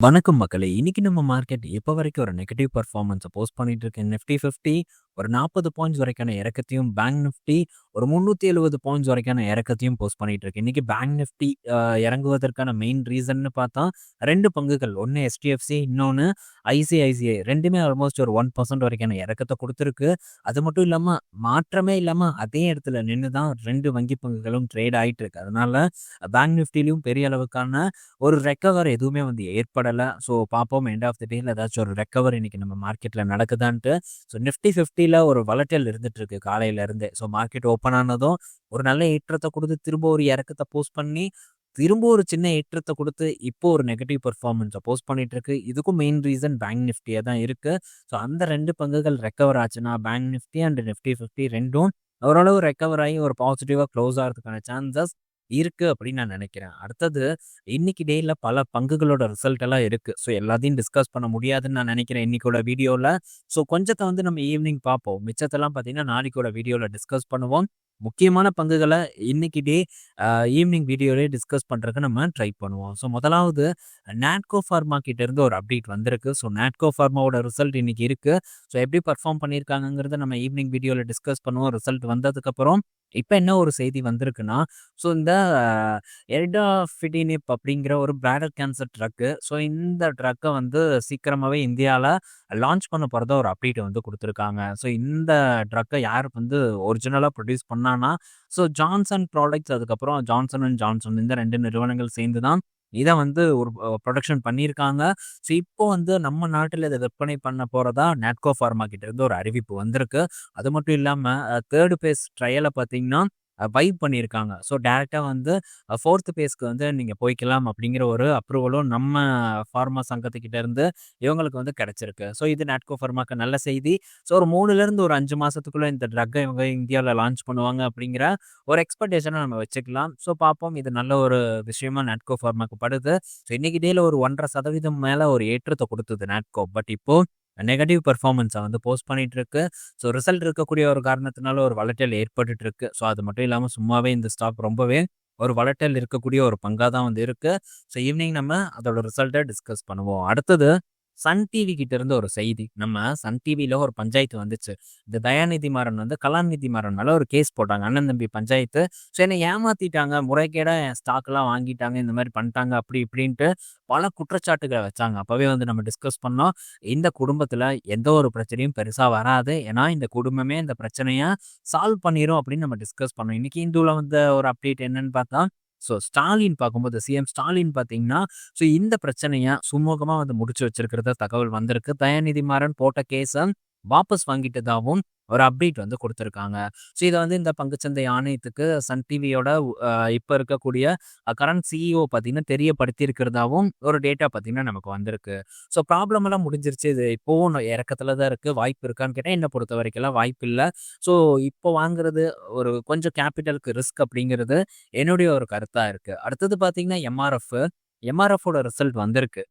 வணக்கம் மக்களே! இன்னைக்கு நம்ம மார்க்கெட் இப்போ வரைக்கும் ஒரு நெகட்டிவ் பர்ஃபார்மன்ஸை போஸ்ட் பண்ணிட்டு இருக்கு. நிஃப்டி 50 ஒரு 40 பாயிண்ட்ஸ் வரைக்கான இறக்கத்தையும், பேங்க் நிஃப்டி ஒரு 370 பாயிண்ட்ஸ் வரைக்கான இறக்கத்தையும் போஸ்ட் பண்ணிட்டு இருக்கு. இன்னைக்கு பேங்க் நிஃப்டி இறங்குவதற்கான மெயின் ரீசன்னு பார்த்தா ரெண்டு பங்குகள். ஒன்று எஸ்டிஎஃப்சி, இன்னொன்று ஐசிஐசிஐ. ரெண்டுமே ஆல்மோஸ்ட் ஒரு ஒன் பர்சன்ட் வரைக்கான இறக்கத்தை கொடுத்துருக்கு அது மட்டும் இல்லாமல் மாற்றமே இல்லாமல் அதே இடத்துல நின்று தான் ரெண்டு வங்கி பங்குகளும் ட்ரேட் ஆகிட்டு இருக்கு. அதனால பேங்க் நிஃப்டிலையும் பெரிய அளவுக்கான ஒரு ரெக்கவர் எதுவுமே வந்து ஏற்படலை ஸோ பார்ப்போம் எண்ட் ஆஃப் த டேயில் ஏதாச்சும் ஒரு ரெக்கவர் இன்னைக்கு நம்ம மார்க்கெட்டில் நடக்குதான்ட்டு. ஸோ நிஃப்டி 50ல ஒரு வளட்டல் இருந்துட்டு இருக்கு காலையிலேருந்தே ஸோ மார்க்கெட் ஓப்பன் ஆனதும் ஒரு நல்ல ஏற்றத்தை கொடுத்து திரும்ப ஒரு இறக்கத்தை போஸ்ட் பண்ணி, திரும்ப ஒரு சின்ன ஏற்றத்தை கொடுத்து இப்போ ஒரு நெகட்டிவ் பர்ஃபார்மன்ஸை போஸ்ட் பண்ணிட்டு இருக்கு. இதுக்கும் மெயின் ரீசன் பேங்க் நிஃப்டியாக தான் இருக்கு. ஸோ அந்த ரெண்டு பங்குகள் ரெக்கவர் ஆச்சுன்னா, பேங்க் நிஃப்டி அண்ட் நிஃப்டி 50 2ம் ஓரளவு ரெக்கவர் ஆகி ஒரு பாசிட்டிவாக க்ளோஸ் ஆகிறதுக்கான சான்சஸ் இருக்கு அப்படின்னு நான் நினைக்கிறேன். அடுத்தது இன்னைக்கு டேல பல பங்குகளோட ரிசல்ட் எல்லாம் இருக்கு. ஸோ எல்லாத்தையும் டிஸ்கஸ் பண்ண முடியாதுன்னு நான் நினைக்கிறேன் இன்னைக்கோட வீடியோல. ஸோ கொஞ்சத்த வந்து நம்ம ஈவினிங் பார்ப்போம். மிச்சத்தெல்லாம் பார்த்தீங்கன்னா நாளைக்கோட வீடியோல டிஸ்கஸ் பண்ணுவோம். முக்கியமான பங்குகளை இன்னைக்கு டே ஈவினிங் வீடியோலேயே டிஸ்கஸ் பண்ணுறதுக்கு நம்ம ட்ரை பண்ணுவோம். ஸோ முதலாவது நாட்கோ ஃபார்மா இருந்து ஒரு அப்டேட் வந்திருக்கு. ஸோ நாட்கோ ஃபார்மாவோட ரிசல்ட் இன்னைக்கு இருக்குது ஸோ எப்படி பர்ஃபார்ம் பண்ணியிருக்காங்கிறத நம்ம ஈவினிங் வீடியோவில் டிஸ்கஸ் பண்ணுவோம். ரிசல்ட் வந்ததுக்கப்புறம் இப்போ என்ன ஒரு செய்தி வந்திருக்குன்னா, ஸோ இந்த எர்டாஃபிடினிப் அப்படிங்கிற ஒரு பிராடல் கேன்சர் ட்ரக்கு. ஸோ இந்த ட்ரக்கை வந்து சீக்கிரமாகவே இந்தியாவில் லான்ச் பண்ண போகிறத ஒரு அப்டேட் வந்து கொடுத்துருக்காங்க ஸோ இந்த ட்ரக்கை யார் வந்து ஒரிஜினலாக ப்ரொடியூஸ் பண்ணான்னா, ஸோ ஜான்சன் ப்ராடக்ட்ஸ் அதுக்கப்புறம் ஜான்சன் அண்ட் ஜான்சன் இந்த ரெண்டு நிறுவனங்கள் சேர்ந்து தான் இதை வந்து ஒரு ப்ரொடக்ஷன் பண்ணியிருக்காங்க. ஸோ இப்போ வந்து நம்ம நாட்டில் இதை விற்பனை பண்ண போகிறதா நாட்கோ ஃபார்மா கிட்ட இருந்து ஒரு அறிவிப்பு வந்திருக்கு. அது மட்டும் இல்லாமல் தேர்டு பேஸ் ட்ரையலை பார்த்தீங்கன்னா, வைப் பண்ணியிருக்காங்க. ஸோ டேரெக்டாக வந்து ஃபோர்த்து பேஸ்க்கு வந்து நீங்கள் போய்க்கலாம் அப்படிங்கிற ஒரு அப்ரூவலும் நம்ம ஃபார்மா சங்கத்துக்கிட்ட இருந்து இவங்களுக்கு வந்து கிடச்சிருக்கு ஸோ இது நாட்கோ ஃபார்மாக்கு நல்ல செய்தி. ஸோ ஒரு மூணுலேருந்து ஒரு அஞ்சு மாதத்துக்குள்ளே இந்த ட்ரக்கை இவங்க இந்தியாவில் லான்ச் பண்ணுவாங்க அப்படிங்கிற ஒரு எக்ஸ்பெக்டேஷனை நம்ம வச்சுக்கலாம். ஸோ பார்ப்போம் இது நல்ல ஒரு விஷயமா நாட்கோ ஃபார்மாக்கு படுது. ஸோ இன்னைக்கு டேயில் ஒரு ஒன்றரை சதவீதம் மேலே ஒரு ஏற்றத்தை கொடுத்தது நாட்கோ. பட் இப்போ நெகட்டிவ் பெர்ஃபார்மன்ஸ வந்து போஸ்ட் பண்ணிட்டு இருக்கு. ஸோ ரிசல்ட் இருக்கக்கூடிய ஒரு காரணத்தினால ஒரு வளட்டல் ஏற்பட்டுட்டு இருக்கு. ஸோ அது மட்டும் இல்லாமல் சும்மாவே இந்த ஸ்டாக் ரொம்பவே ஒரு வளட்டல் இருக்கக்கூடிய ஒரு பங்காக தான் வந்து இருக்கு. ஸோ ஈவினிங் நம்ம அதோட ரிசல்ட்டை டிஸ்கஸ் பண்ணுவோம். அடுத்தது சன் டிவி கிட்ட இருந்து ஒரு செய்தி. நம்ம சன் டிவியில ஒரு பஞ்சாயத்து வந்துச்சு. இந்த தயாநிதி மாறன் வந்து கலாநிதி மாறன் மேல ஒரு கேஸ் போட்டாங்க. அண்ணன் தம்பி பஞ்சாயத்து. ஸோ என்னை ஏமாத்திட்டாங்க. முறைகேடா என் ஸ்டாக்லாம் வாங்கிட்டாங்க. இந்த மாதிரி பண்ணிட்டாங்க அப்படி இப்படின்ட்டு பல குற்றச்சாட்டுகளை வச்சாங்க. அப்பவே வந்து நம்ம டிஸ்கஸ் பண்ணோம். இந்த குடும்பத்துல எந்த ஒரு பிரச்சனையும் பெருசா வராது. ஏன்னா இந்த குடும்பமே இந்த பிரச்சனையை சால்வ் பண்ணிடும் அப்படின்னு நம்ம டிஸ்கஸ் பண்ணோம். இன்னைக்கு இந்துல வந்த ஒரு அப்டேட் என்னன்னு பார்த்தா, ஸோ ஸ்டாலின் பார்க்கும்போது சிஎம் ஸ்டாலின் பார்த்தீங்கன்னா, ஸோ இந்த பிரச்சனைய சுமூகமாக வந்து முடிச்சு வச்சிருக்கிறத தகவல் வந்திருக்கு. தயாநிதி மாறன் போட்ட கேஸை வாபஸ் வாங்கிட்டதாவும் ஒரு அப்டேட் வந்து கொடுத்துருக்காங்க ஸோ இதை வந்து இந்த பங்குச்சந்தை ஆணையத்துக்கு சன் டிவியோட இப்போ இருக்கக்கூடிய கரண்ட் சிஇஓ பார்த்தீங்கன்னா தெரியப்படுத்தியிருக்கிறதாவும் ஒரு டேட்டா பார்த்தீங்கன்னா நமக்கு வந்திருக்கு. ஸோ ப்ராப்ளம் எல்லாம் முடிஞ்சிருச்சு. இது இப்போவும் இறக்கத்துல தான் இருக்கு. வாய்ப்பு இருக்கான்னு கேட்டால் என்னை பொறுத்த வரைக்கும்லாம் வாய்ப்பு இல்லை ஸோ இப்போ வாங்குறது ஒரு கொஞ்சம் கேப்பிட்டலுக்கு ரிஸ்க் அப்படிங்கிறது என்னுடைய ஒரு கருத்தாக இருக்கு. அடுத்தது பார்த்தீங்கன்னா எம்ஆர்எஃப். எம்ஆர்எஃப்போட ரிசல்ட் வந்திருக்கு.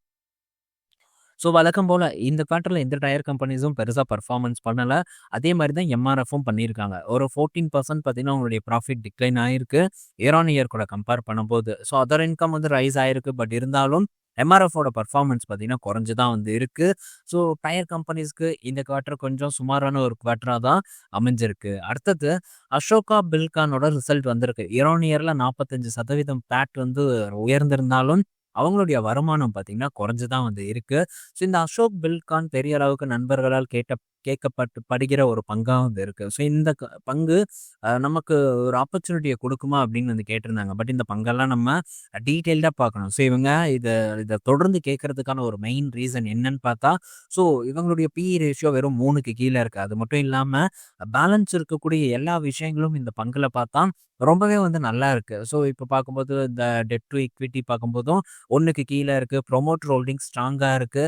ஸோ வழக்கம் போல் இந்த குவார்ட்டரில் எந்த டயர் கம்பெனிஸும் பெருசாக பர்ஃபார்மன்ஸ் பண்ணலை அதே மாதிரி தான் எம்ஆர்எஃப்பும் பண்ணியிருக்காங்க. ஒரு 14% பார்த்தீங்கன்னா அவங்களுடைய ப்ராஃபிட் டிக்ளைன் ஆயிருக்கு. இயர் ஆன் இயர் கூட கம்பேர் பண்ணும்போது. ஸோ அதர் இன்கம் வந்து ரைஸ் ஆயிருக்கு. பட் இருந்தாலும் எம்ஆர்எஃப்போட பர்ஃபார்மன்ஸ் பார்த்தீங்கன்னா குறைஞ்சு தான் வந்து இருக்குது ஸோ டயர் கம்பெனிஸ்க்கு இந்த குவார்ட்டர் கொஞ்சம் சுமாரான ஒரு குவார்ட்டராக தான் அமைஞ்சிருக்கு. அடுத்தது அசோகா பில்கானோட ரிசல்ட் வந்திருக்கு. இயர் ஆன் இயரில் நாற்பத்தஞ்சு சதவீதம் பேட் வந்து உயர்ந்திருந்தாலும், அவங்களுடைய வருமானம் பார்த்தீங்கன்னா குறைஞ்சு தான் வந்து இருக்கு. ஸோ இந்த அசோக் பில்கான் பெரிய அளவுக்கு நண்பர்களால் கேட்ட கேட்கப்பட்டு படுகிற ஒரு பங்காக வந்து இருக்கு. ஸோ இந்த பங்கு நமக்கு ஒரு ஆப்பர்ச்சுனிட்டியை கொடுக்குமா அப்படின்னு வந்து கேட்டிருந்தாங்க. பட் இந்த பங்கெல்லாம் நம்ம டீட்டெயில்டாக பார்க்கணும். ஸோ இவங்க இதை இதை தொடர்ந்து கேட்கறதுக்கான ஒரு மெயின் ரீசன் என்னன்னு பார்த்தா, ஸோ இவங்களுடைய பி ரேஷியோ வெறும் மூணுக்கு கீழே இருக்கு. அது மட்டும் இல்லாமல் பேலன்ஸ் இருக்கக்கூடிய எல்லா விஷயங்களும் இந்த பங்கில் பார்த்தா ரொம்பவே வந்து நல்லா இருக்கு. ஸோ இப்போ பார்க்கும்போது இந்த டெட் டு ஈக்விட்டி பார்க்கும்போதும் ஒன்றுக்கு கீழே இருக்கு. ப்ரொமோட் ஹோல்டிங் ஸ்ட்ராங்காக இருக்கு.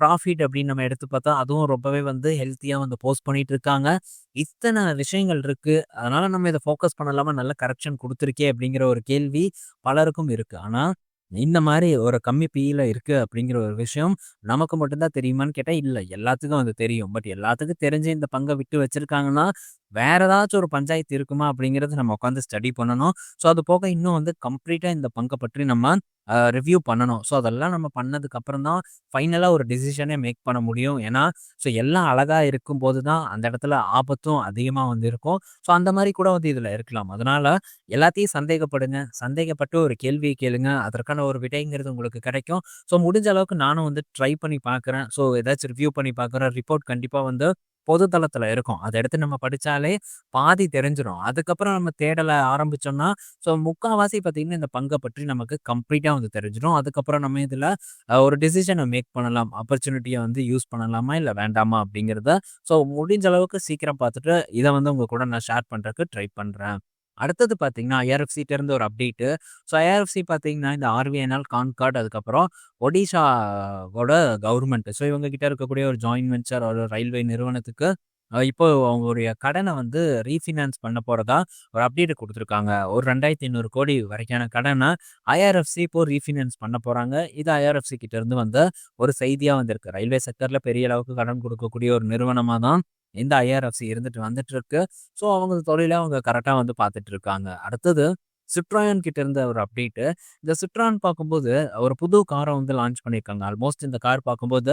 ப்ராஃபிட் அப்படின்னு நம்ம எடுத்து பார்த்தா அதுவும் ரொம்பவே வந்து ஹெல்த்தியா வந்து போஸ்ட் பண்ணிட்டு இருக்காங்க. இத்தனை விஷயங்கள் இருக்கு. அதனால நம்ம இதை ஃபோக்கஸ் பண்ணலாம நல்ல கரெக்ஷன் கொடுத்துருக்கே அப்படிங்கிற ஒரு கேள்வி பலருக்கும் இருக்கு. ஆனா இந்த மாதிரி ஒரு கம்மி பியில் இருக்குது அப்படிங்கிற ஒரு விஷயம் நமக்கு மட்டும்தான் தெரியுமான்னு கேட்டால் இல்லை எல்லாத்துக்கும் அது தெரியும். பட் எல்லாத்துக்கும் தெரிஞ்சு இந்த பங்கை விட்டு வச்சுருக்காங்கன்னா வேற ஏதாச்சும் ஒரு பஞ்சாயத்து இருக்குமா அப்படிங்கிறத நம்ம உட்காந்து ஸ்டடி பண்ணணும். ஸோ அது போக இன்னும் வந்து கம்ப்ளீட்டாக இந்த பங்கை பற்றி நம்ம ரிவ்யூ பண்ணணும். ஸோ அதெல்லாம் நம்ம பண்ணதுக்கு அப்புறம் தான் ஃபைனலாக ஒரு டிசிஷனே மேக் பண்ண முடியும். ஏன்னா, ஸோ எல்லாம் அழகாக இருக்கும்போது தான் அந்த இடத்துல ஆபத்தும் அதிகமாக வந்து இருக்கும். ஸோ அந்த மாதிரி கூட வந்து இதில் இருக்கலாம். அதனால எல்லாத்தையும் சந்தேகப்படுங்க. சந்தேகப்பட்டு ஒரு கேள்வியை கேளுங்க. அதற்கான ஒரு விடைங்கிறது உங்களுக்கு கிடைக்கும். ஸோ முடிஞ்ச அளவுக்கு நானும் வந்து ட்ரை பண்ணி பார்க்குறேன். ஸோ ஏதாச்சும் ரிவ்யூ பண்ணி பார்க்குறேன். ரிப்போர்ட் கண்டிப்பாக வந்து பொது இருக்கும். அதை எடுத்து நம்ம படித்தாலே பாதி தெரிஞ்சிடும் அதுக்கப்புறம் நம்ம தேடலை ஆரம்பிச்சோம்னா, ஸோ முக்கால்வாசி பார்த்தீங்கன்னா, இந்த பங்கை பற்றி நமக்கு கம்ப்ளீட்டாக வந்து தெரிஞ்சிடும் அதுக்கப்புறம் நம்ம இதில் ஒரு டிசிஷனை மேக் பண்ணலாம். ஆப்பர்ச்சுனிட்டியை வந்து யூஸ் பண்ணலாமா? இல்லை வேண்டாமா? அப்படிங்கிறத ஸோ முடிஞ்ச அளவுக்கு சீக்கிரம் பார்த்துட்டு, இதை வந்து உங்கள் கூட நான் ஷேர் பண்ணுறதுக்கு ட்ரை பண்ணுறேன் அடுத்தது பார்த்தீங்கன்னா, ஐஆர்எஃப்சிட்ட இருந்து ஒரு அப்டேட்டு. ஸோ ஐஆர்எஃப்சி பார்த்தீங்கன்னா, இந்த ஆர்விஎன்எல் கான்கார்ட் அதுக்கப்புறம் ஒடிஷாவோட கவர்மெண்ட். ஸோ இவங்க கிட்ட இருக்கக்கூடிய ஒரு ஜாயின் வெஞ்சர் ஒரு ரயில்வே நிறுவனத்துக்கு இப்போது இப்போ அவங்களுடைய கடனை வந்து ரீஃபினான்ஸ் பண்ண போகிறதா ஒரு அப்டேட் கொடுத்துருக்காங்க ஒரு 2,500 கோடி வரைக்கான கடனை ஐஆர்எஃப்சி இப்போ ரீஃபினான்ஸ் பண்ண போகிறாங்க இது ஐஆர்எஃப்சி கிட்டேருந்து வந்த ஒரு செய்தியாக வந்திருக்கு. ரயில்வே செக்டரில் பெரிய அளவுக்கு கடன் கொடுக்கக்கூடிய ஒரு நிறுவனமாக தான் இந்த ஐஆர்எஃப்சி இருந்துட்டு வந்துட்டு இருக்கு. ஸோ அவங்க தொழிலை அவங்க கரெக்டாக வந்து பார்த்துட்டு இருக்காங்க. அடுத்தது சிட்ராயன் கிட்ட இருந்த ஒரு அப்டேட்டு. இந்த சிட்ரான் பார்க்கும்போது ஒரு புது காரை வந்து லான்ச் பண்ணியிருக்காங்க. ஆல்மோஸ்ட் இந்த கார் பார்க்கும்போது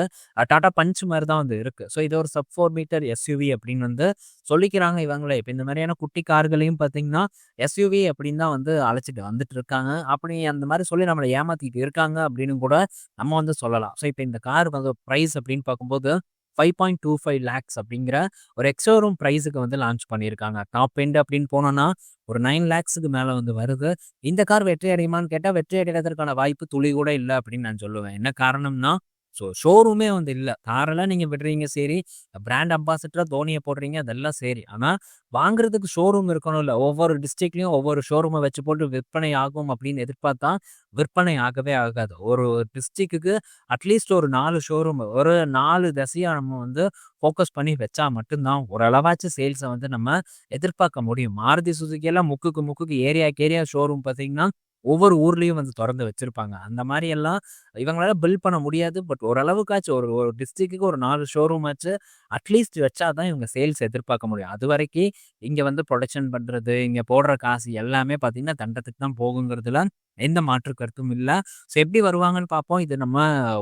டாடா பஞ்ச் மாதிரி தான் வந்து இருக்கு. ஸோ இது ஒரு சப் ஃபோர் மீட்டர் எஸ்யூவி அப்படின்னு வந்து சொல்லிக்கிறாங்க இவங்களே. இப்போ இந்த மாதிரியான குட்டி கார்களையும் பார்த்தீங்கன்னா, எஸ்யூவி அப்படின்னு தான் வந்து அழைச்சிட்டு வந்துட்டு இருக்காங்க. அப்படி அந்த மாதிரி சொல்லி நம்மளை ஏமாத்திட்டு இருக்காங்க அப்படின்னு கூட நம்ம வந்து சொல்லலாம். ஸோ இப்போ இந்த கார் வந்து ப்ரைஸ் அப்படின்னு பார்க்கும்போது 5.25 லேக்ஸ் அப்படிங்கிற ஒரு எக்ஸ்-ஷோரூம் பிரைஸுக்கு வந்து லான்ச் பண்ணியிருக்காங்க. டாப் எண்ட் அப்படின்னு போனோம்னா, ஒரு நைன் லேக்ஸ்க்கு மேல வந்து வருது. இந்த கார் வெற்றி அடையுமான்னு கேட்டா, வெற்றி அடையறதற்கான வாய்ப்பு துளி கூட இல்ல அப்படின்னு நான் சொல்லுவேன். என்ன காரணம்னா, ஸோ ஷோரூமே வந்து இல்லை காரெல்லாம் நீங்கள் விடுறீங்க சரி, பிராண்ட் அம்பாசிடரா தோனியை போடுறீங்க அதெல்லாம் சரி. ஆனால் வாங்குறதுக்கு ஷோரூம் இருக்கணும் இல்லை ஒவ்வொரு டிஸ்ட்ரிக்ட்லயும் ஒவ்வொரு ஷோரூமை வச்சு போட்டு விற்பனை ஆகும் அப்படின்னு எதிர்பார்த்தா, விற்பனை ஆகவே ஆகாது. ஒரு டிஸ்ட்ரிக்ட்டுக்கு அட்லீஸ்ட் ஒரு நாலு ஷோரூம் ஒரு நாலு திசையாக நம்ம வந்து ஃபோக்கஸ் பண்ணி வச்சா மட்டும்தான் ஓரளவாச்சும் சேல்ஸை வந்து நம்ம எதிர்பார்க்க முடியும். மாருதி, சுசுக்கியெல்லாம் முக்குக்கு முக்குக்கு ஏரியாக்கு ஏரியா ஷோரூம் பார்த்தீங்கன்னா, ஒவ்வொரு ஊர்லேயும் வந்து திறந்து வச்சுருப்பாங்க அந்த மாதிரியெல்லாம் எல்லாம் இவங்களால பில் பண்ண முடியாது. பட் ஓரளவுக்காச்சும் ஒரு ஒரு டிஸ்ட்ரிக்ட்க்கு ஒரு நாலு ஷோரூம் ஆச்சு அட்லீஸ்ட் வச்சா தான் இவங்க சேல்ஸ் எதிர்பார்க்க முடியும். அது வரைக்கும் இங்கே வந்து ப்ரொடக்ஷன் பண்ணுறது இங்கே போடுற காசு எல்லாமே பார்த்திங்கன்னா தண்டத்துக்கு தான் போகுங்கிறதுல எந்த மாற்று கருத்தும் இல்லை ஸோ எப்படி வருவாங்கன்னு பார்ப்போம். இது நம்ம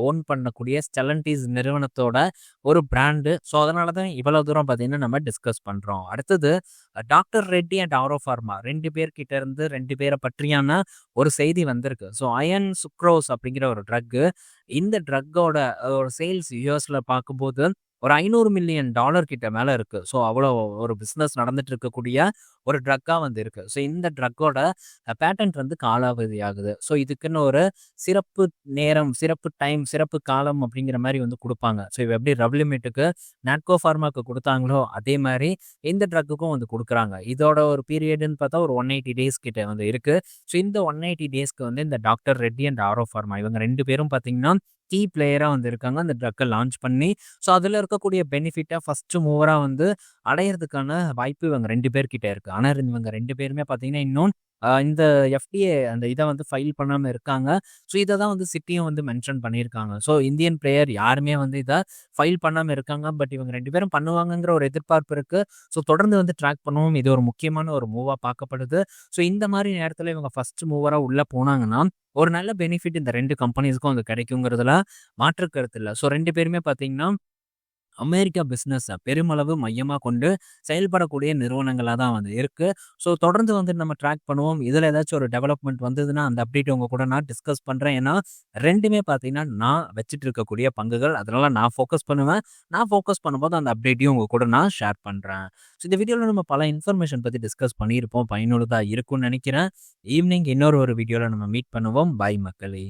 ஓன் பண்ணக்கூடிய ஸ்டெல்லன்டீஸ் நிறுவனத்தோட ஒரு பிராண்டு. ஸோ அதனால தான் இவ்வளோ தூரம் பார்த்தீங்கன்னா, நம்ம டிஸ்கஸ் பண்ணுறோம் அடுத்தது doctor Reddy and Auro pharma ரெண்டு பேர்கிட்ட இருந்து ரெண்டு பேரை பற்றியான ஒரு செய்தி வந்திருக்கு. ஸோ அயன் சுக்ரோஸ் அப்படிங்கிற ஒரு ட்ரக்கு. இந்த ட்ரக்கோட ஒரு சேல்ஸ் யூஎஸில் பார்க்கும்போது ஒரு ஐநூறு மில்லியன் டாலர் கிட்ட மேல இருக்கு. ஸோ அவ்வளோ ஒரு பிஸ்னஸ் நடந்துட்டு இருக்கக்கூடிய ஒரு ட்ரக்காக வந்து இருக்கு. ஸோ இந்த ட்ரக்கோட பேட்டன்ட் வந்து காலாவதி ஆகுது. ஸோ இதுக்குன்னு ஒரு சிறப்பு நேரம், சிறப்பு டைம், சிறப்பு காலம் அப்படிங்கிற மாதிரி வந்து கொடுப்பாங்க ஸோ இவ எப்படி ரவ்லிமிட்டுக்கு நாட்கோ ஃபார்மாக்கு கொடுத்தாங்களோ அதே மாதிரி இந்த ட்ரக்குக்கும் வந்து கொடுக்குறாங்க இதோட ஒரு பீரியடுன்னு பார்த்தா ஒரு 180 டேஸ் கிட்ட வந்து இருக்கு. ஸோ இந்த 180 டேஸ்க்கு வந்து இந்த doctor Reddy and Auro pharma இவங்க ரெண்டு பேரும் பார்த்தீங்கன்னா, கீ பிளேயராக வந்திருக்காங்க அந்த ட்ரக்கை லான்ச் பண்ணி, ஸோ அதில் இருக்கக்கூடிய பெனிஃபிட்டாக ஃபஸ்ட்டு மூவராக வந்து அடையறதுக்கான வாய்ப்பு இவங்க ரெண்டு பேர்கிட்ட இருக்குது ஆனால் இவங்க ரெண்டு பேருமே பார்த்தீங்கன்னா, இன்னும் இந்த எஃப்டிஏ அந்த இதை வந்து ஃபைல் பண்ணாமல் இருக்காங்க. ஸோ இதை தான் வந்து சிட்டியும் வந்து மென்ஷன் பண்ணியிருக்காங்க. ஸோ இந்தியன் பிளேயர் யாருமே வந்து இதை ஃபைல் பண்ணாமல் இருக்காங்க. பட் இவங்க ரெண்டு பேரும் பண்ணுவாங்கங்கிற ஒரு எதிர்பார்ப்பு இருக்குது ஸோ தொடர்ந்து வந்து ட்ராக் பண்ணுவோம். இது ஒரு முக்கியமான ஒரு மூவாக பார்க்கப்படுது. ஸோ இந்த மாதிரி நேரத்தில் இவங்க ஃபர்ஸ்ட் மூவராக உள்ளே போனாங்கன்னா, ஒரு நல்ல பெனிஃபிட் இந்த ரெண்டு கம்பெனிஸ்க்கும் வந்து கிடைக்குங்கிறதுல மாற்று கருத்து ஸோ ரெண்டு பேருமே பார்த்தீங்கன்னா, அமெரிக்கா பிஸ்னஸை பெருமளவு மையமாக கொண்டு செயல்படக்கூடிய நிறுவனங்களாக தான் வந்து இருக்குது ஸோ தொடர்ந்து வந்து நம்ம ட்ராக் பண்ணுவோம். இதில் ஏதாச்சும் ஒரு டெவலப்மெண்ட் வந்ததுன்னா, அந்த அப்டேட் உங்கள் கூட நான் டிஸ்கஸ் பண்ணுறேன் ஏன்னா ரெண்டுமே பார்த்தீங்கன்னா, நான் வச்சுட்டு இருக்கக்கூடிய பங்குகள். அதனால நான் ஃபோக்கஸ் பண்ணுவேன். நான் ஃபோக்கஸ் பண்ணும்போது அந்த அப்டேட்டையும் உங்கள் கூட நான் ஷேர் பண்ணுறேன் ஸோ இந்த வீடியோவில் நம்ம பல இன்ஃபர்மேஷன் பற்றி டிஸ்கஸ் பண்ணியிருப்போம். பயனுள்ளதாக இருக்கும்னு நினைக்கிறேன் ஈவினிங் இன்னொரு ஒரு வீடியோவில் நம்ம மீட் பண்ணுவோம். பாய் மக்களே!